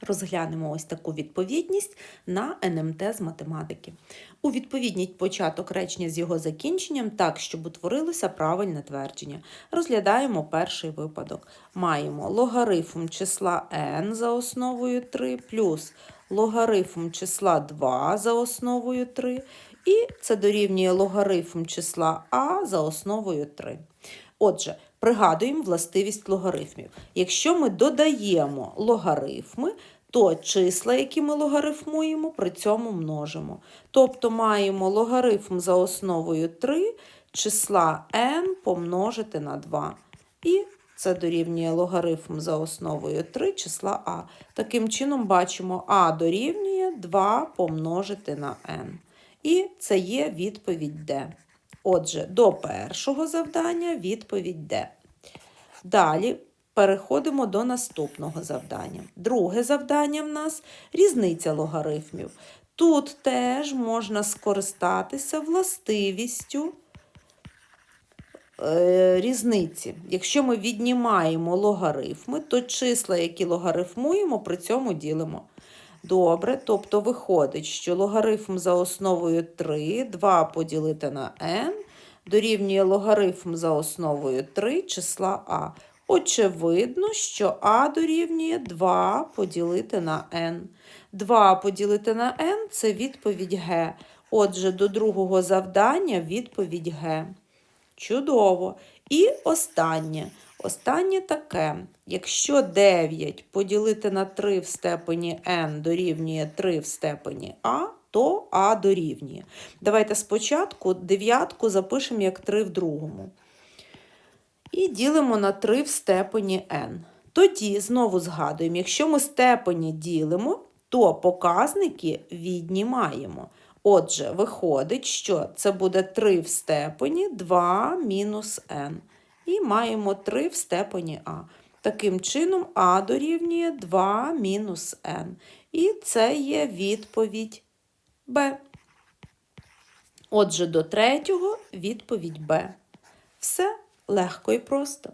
Розглянемо ось таку відповідність на НМТ з математики. У відповідність початок речення з його закінченням так, щоб утворилося правильне твердження. Розглядаємо перший випадок. Маємо логарифм числа n за основою 3 плюс логарифм числа 2 за основою 3, і це дорівнює логарифм числа а за основою 3. Отже, пригадуємо властивість логарифмів. Якщо ми додаємо логарифми, то числа, які ми логарифмуємо, при цьому множимо. Тобто маємо логарифм за основою 3 числа n помножити на 2. І це дорівнює логарифм за основою 3 числа а. Таким чином бачимо а дорівнює 2 помножити на n. І це є відповідь D. Отже, до першого завдання відповідь Д. Далі переходимо до наступного завдання. Друге завдання в нас різниця логарифмів. Тут теж можна скористатися властивістю е, різниці. Якщо ми віднімаємо логарифми, то числа, які логарифмуємо, при цьому ділимо. Добре, тобто виходить, що логарифм за основою 3, 2 поділити на n, дорівнює логарифм за основою 3 числа а. Очевидно, що а дорівнює 2 поділити на n. 2 поділити на n – це відповідь Г. Отже, до другого завдання відповідь Г. Чудово. І останнє. Останнє таке. Якщо 9 поділити на 3 в степені n дорівнює 3 в степені а, то а дорівнює. Давайте спочатку дев'ятку запишемо як 3 в другому. І ділимо на 3 в степені n. Тоді знову згадуємо, якщо ми степені ділимо, то показники віднімаємо. Отже, виходить, що це буде 3 в степені 2 мінус n. І маємо 3 в степені а. Таким чином, а дорівнює 2 мінус n. І це є відповідь Б. Отже, до третього відповідь Б. Все легко і просто.